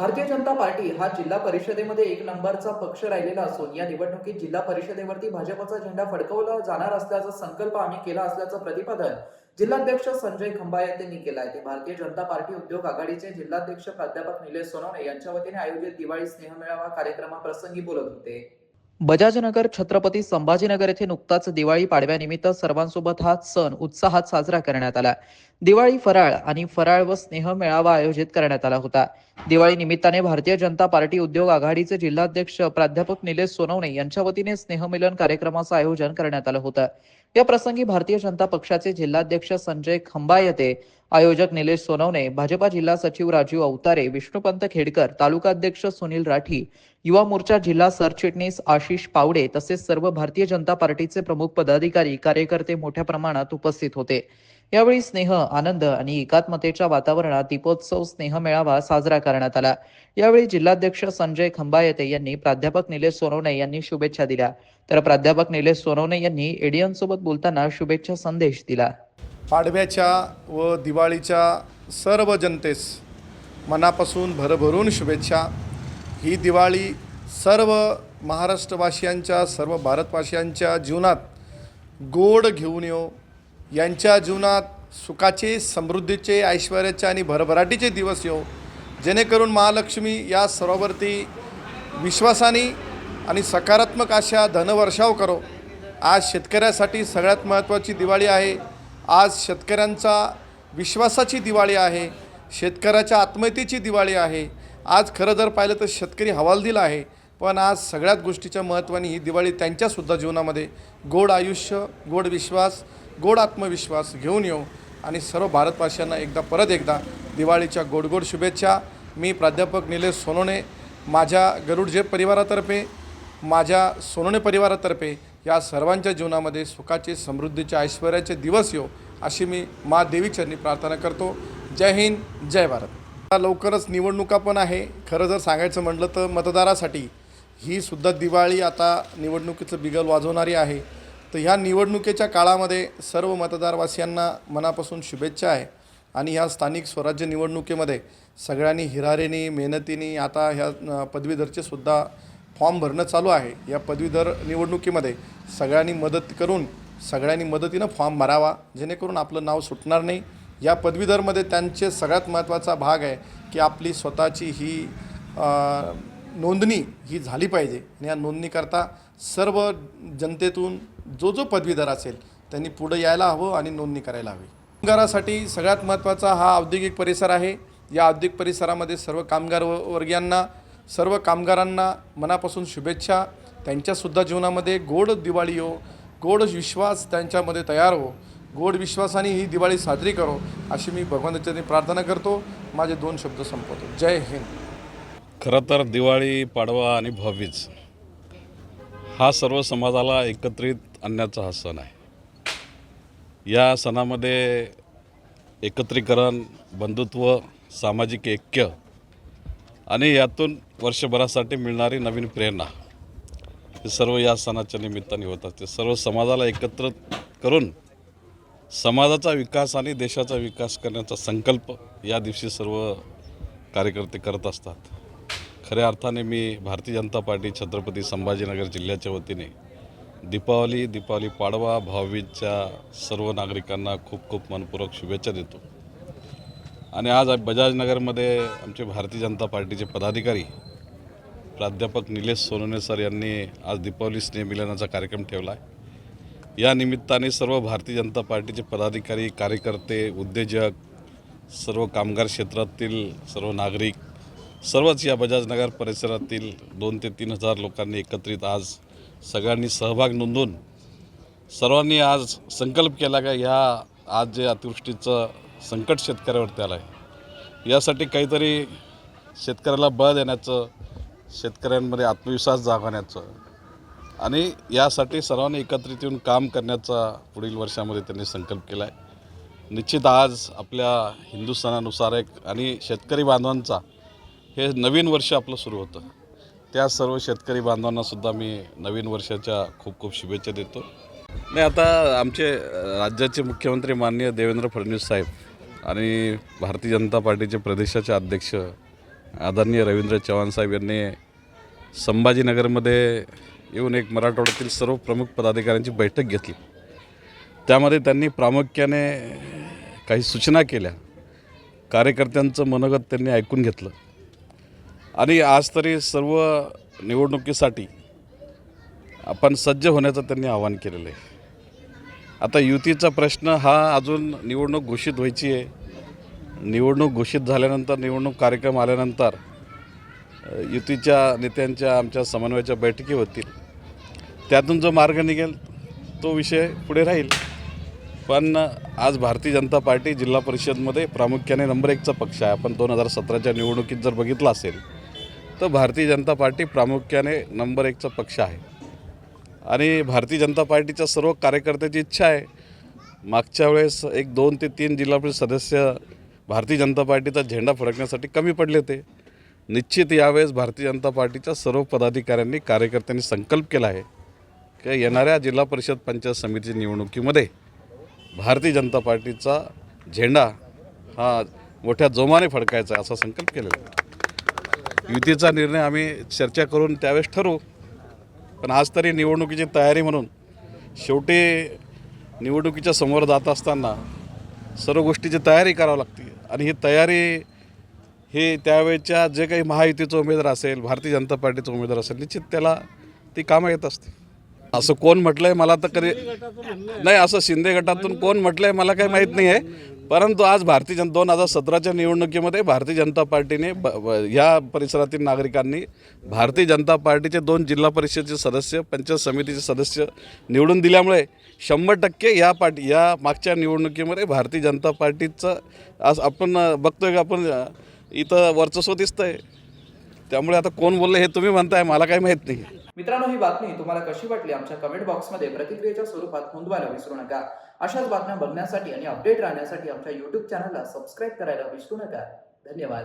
Bharatiya Janata party हा जिल्हा परिषदेमध्ये एक नंबरचा पक्ष राहिलेला असून या निवडणुकीत जिल्हा परिषदेवरती भाजपचा झेंडा फडकवला जाणार असल्याचा संकल्प आम्ही केला असल्याचं प्रतिपादन जिल्हाध्यक्ष संजय खंबा यांनी केलं आहे ते भारतीय जनता पार्टी उद्योग आघाडीचे जिल्हाध्यक्ष प्राध्यापक निलेश सोनवणे यांच्या वतीने आयोजित दिवाळी स्नेहमेळावा कार्यक्रमाप्रसंगी बोलत होते. बजाजनगर छत्रपती संभाजीनगर येथे नुकताच दिवाळी पाडव्यानिमित्त सर्वांसोबत हा सण उत्साहात साजरा करण्यात आला. दिवाळी फराळ आणि फराळ व स्नेह मेळावा आयोजित करण्यात आला होता. दिवाळी निमित्ताने भारतीय जनता पार्टी उद्योग आघाडीचे जिल्हाध्यक्ष प्राध्यापक निलेश सोनवणे यांच्या वतीने स्नेहमिलन कार्यक्रमाचं आयोजन करण्यात आलं होतं. या प्रसंगी भारतीय जनता पक्षाचे जिल्हाध्यक्ष संजय खंबायते आयोजक निलेश सोनवणे भाजपा जिल्हा सचिव राजीव अवतारे विष्णुपंत खेडकर तालुकाध्यक्ष सुनील राठी युवा मोर्चा जिल्हा सरचिटणीस आशिष पावडे तसेच सर्व भारतीय जनता पार्टीचे प्रमुख पदाधिकारी कार्यकर्ते मोठ्या प्रमाणात उपस्थित होते. यावेळी स्नेह आनंद आणि एकात्मतेच्या वातावरणात दीपोत्सव स्नेह मेळावा साजरा करण्यात आला. यावेळी जिल्हाध्यक्ष संजय खंबायते यांनी प्राध्यापक निलेश सोनवणे यांनी शुभेच्छा दिल्या. तर प्राध्यापक निलेश सोनवणे यांनी एडियन सोबत बोलताना शुभेच्छा संदेश दिला. पाडव्याच्या व दिवाळीच्या सर्व जनतेस मनापासून भरभरून शुभेच्छा. ही दिवाळी सर्व महाराष्ट्रवासियांच्या सर्व भारतवासियांच्या जीवनात गोड घेऊन येऊ यांच्या जीवनात सुखाचे समृद्धीचे ऐश्वर्याचे आणि भरभराटीचे दिवस येऊ जेणेकरून महालक्ष्मी या सर्वावरती विश्वासाने आणि सकारात्मक अशा धनवर्षाव करो. आज शेतकऱ्यासाठी सगळ्यात महत्त्वाची दिवाळी आहे. आज शेतकऱ्यांचा विश्वासाची दिवाळी आहे. शेतकऱ्याच्या आत्महत्येची दिवाळी आहे. आज खरं जर पाहिलं तर शेतकरी हवालदिल आहे. पण आज सगळ्यात गोष्टीच्या महत्त्वाने ही दिवाळी त्यांच्यासुद्धा जीवनामध्ये. गोड आयुष्य गोड विश्वास गोड आत्मविश्वास घेऊन येऊ. आणि सर्व भारतवासियांना एकदा परत एकदा दिवाळीच्या गोडगोड शुभेच्छा. मी प्राध्यापक निलेश सोनोने माझ्या गरुडझेप परिवारातर्फे माझ्या सोनोने परिवारातर्फे या सर्वांच्या जीवनामध्ये सुखाचे समृद्धीचे ऐश्वर्याचे दिवस येऊ अशी मी मा देवीचरणी प्रार्थना करतो. जय हिंद जय भारत. लवकरच निवडणुका पण आहे. खरं जर सांगायचं म्हटलं तर मतदारासाठी ही सुद्धा दिवाळी आता निवडणुकीचं बिगल वाजवणारी आहे. तर ह्या निवडणुकीच्या काळामध्ये सर्व मतदारवासियांना मनापासून शुभेच्छा आहे. आणि ह्या स्थानिक स्वराज्य निवडणुकीमध्ये सगळ्यांनी हिरारेनी मेहनतीने आता ह्या पदवीधरचे सुद्धा फॉर्म भरणं चालू आहे. या पदवीधर निवडणुकीमध्ये सगळ्यांनी मदत करून सगळ्यांनी मदतीनं फॉर्म भरावा जेणेकरून आपलं नाव सुटणार नाही. या पदवीधरमध्ये त्यांचे सगळ्यात महत्त्वाचा भाग आहे की आपली स्वतःची ही नोंदणी ही झाली पाहिजे. आणि या नोंदणीकरता सर्व जनतेतून जो जो पदवीधर असेल त्यांनी पुढं यायला हवं आणि नोंदणी करायला हवी. कामगारासाठी सगळ्यात महत्त्वाचा हा औद्योगिक परिसर आहे. या औद्योगिक परिसरामध्ये सर्व कामगार व- वर्गीयांना सर्व कामगारांना मनापासून शुभेच्छा. त्यांच्यासुद्धा जीवनामध्ये गोड दिवाळी हो गोड विश्वास त्यांच्यामध्ये तयार हो. गोड विश्वासाने ही दिवाळी साजरी करो अशी मी भगवंताच्या प्रार्थना करतो. माझे दोन शब्द संपवतो. जय हिंद. खरं तर दिवाळी पाडवा आणि भाऊबीज हा सर्व समाजाला एकत्रित आणण्याचा हा सण आहे. या सणामध्ये एकत्रीकरण बंधुत्व सामाजिक ऐक्य आणि यातून वर्षभरासाठी मिळणारी नवीन प्रेरणा हे सर्व या सणाच्या निमित्ताने होत असते. सर्व समाजाला एकत्र करून समाजाचा विकास आणि देशाचा विकास करण्याचा संकल्प या दिवशी सर्व कार्यकर्ते करत असतात. खऱ्या अर्थाने मी भारतीय जनता पार्टी छत्रपती संभाजीनगर जिल्ह्याच्या वतीने दीपावली दीपावली पाडवा भाऊबीजच्या सर्व नागरिकांना खूप खूप मनपूर्वक शुभेच्छा देतो. आणि आज बजाजनगरमध्ये आमचे भारतीय जनता पार्टीचे पदाधिकारी प्राध्यापक निलेश सोनवणे सर यांनी आज दीपावली स्नेहमिलनाचा कार्यक्रम ठेवला आहे. या निमित्ताने सर्व भारतीय जनता पार्टीचे पदाधिकारी कार्यकर्ते उद्योजक सर्व कामगार क्षेत्रातील सर्व नागरिक सर्वच या बजाजनगर परिसरातील दोन ते तीन हजार लोकांनी एकत्रित आज सगळ्यांनी सहभाग नोंदवून सर्वांनी आज संकल्प केला का ह्या आज जे अतिवृष्टीचं संकट शेतकऱ्यावरती आलं आहे यासाठी काहीतरी शेतकऱ्याला बळ देण्याचं शेतकऱ्यांमध्ये आत्मविश्वास जागवण्याचं आणि यासाठी सर्वांनी एकत्रित येऊन काम करण्याचा पुढील वर्षामध्ये त्यांनी संकल्प केला आहे निश्चित आज आपल्या हिंदुस्थानानुसार एक आणि शेतकरी बांधवांचा हे नवीन वर्ष आपलं सुरू होतं. त्या सर्व शेतकरी बांधवांनासुद्धा मी नवीन वर्षाच्या खूप खूप शुभेच्छा देतो. नाही आता आमचे राज्याचे मुख्यमंत्री माननीय देवेंद्र फडणवीस साहेब आणि भारतीय जनता पार्टीचे प्रदेशाचे अध्यक्ष आदरणीय रवींद्र चव्हाण साहेब यांनी संभाजीनगरमध्ये येऊन एक मराठवाड्यातील सर्व प्रमुख पदाधिकाऱ्यांची बैठक घेतली. त्यामध्ये त्यांनी प्रामुख्याने काही सूचना केल्या. कार्यकर्त्यांचं मनोगत त्यांनी ऐकून घेतलं. आणि आज तरी सर्व निवडणुकीसाठी आपण सज्ज होण्याचं त्यांनी आवाहन केलेलं आहे. आता युतीचा प्रश्न हा अजून निवडणूक घोषित व्हायची आहे. निवडणूक घोषित झाल्यानंतर निवडणूक कार्यक्रम आल्यानंतर युतीच्या नेत्यांच्या आमच्या समन्वयाच्या बैठकी होतील. त्यातून जो मार्ग निघेल तो विषय पुढे राहील. पण आज भारतीय जनता पार्टी जिल्हा परिषदमध्ये प्रामुख्याने नंबर एकचा पक्ष आहे. आपण दोन हजार सतराच्या निवडणुकीत जर बघितलं असेल तर भारतीय जनता पार्टी प्रामुख्याने नंबर एकचा पक्ष आहे. आणि भारतीय जनता पार्टीच्या सर्व कार्यकर्त्याची इच्छा आहे. मागच्या वेळेस एक दोन ते तीन जिल्हा परिषद सदस्य भारतीय जनता पार्टीचा झेंडा फडकण्यासाठी कमी पडले होते. निश्चित यावेळेस भारतीय जनता पार्टीच्या सर्व पदाधिकाऱ्यांनी कार्यकर्त्यांनी संकल्प केला आहे की येणाऱ्या जिल्हा परिषद पंचायत समिती निवडणुकीमध्ये भारतीय जनता पार्टीचा झेंडा हा मोठ्या जोमाने फडकायचा असा संकल्प केलेला आहे. युतीचा निर्णय आम्ही चर्चा करून त्यावेळेस ठरवू. पण आज तरी निवडणुकीची तयारी म्हणून शेवटी निवडणुकीच्या समोर जात असताना सर्व गोष्टीची तयारी करावी लागते. आणि ही तयारी हे त्यावेळेच्या जे काही महायुतीचा उमेदवार असेल भारतीय जनता पार्टीचा उमेदवार असेल निश्चित त्याला ती कामं येत असते असं कोण म्हटलं आहे मला तर कधी नाही असं शिंदे गटातून कोण म्हटलं आहे मला काही माहीत नाही आहे परंतु आज भारतीय जन दोन हजार सतराच्या निवडणुकीमध्ये भारतीय जनता पार्टीने ब या परिसरातील नागरिकांनी भारतीय जनता पार्टीचे दोन जिल्हा परिषदेचे सदस्य पंचायत समितीचे सदस्य निवडून दिल्यामुळे शंभर टक्के या पार्टी या मागच्या निवडणुकीमध्ये भारतीय जनता पार्टीचं आज आपण बघतोय का आपण इथं वर्चस्व दिसतंय. त्यामुळे आता कोण बोलले हे तुम्ही म्हणताय मला काही माहीत नाही. मित्रांनो ही बातमी तुम्हाला कशी वाटली? आमच्या कमेंट बॉक्समध्ये प्रतिक्रियेच्या स्वरूपात नोंदवायला विसरू नका. अशाच बातम्या बघण्यासाठी आणि अपडेट राहण्यासाठी आमच्या युट्यूब चॅनलला सबस्क्राईब करायला विसरू नका. धन्यवाद.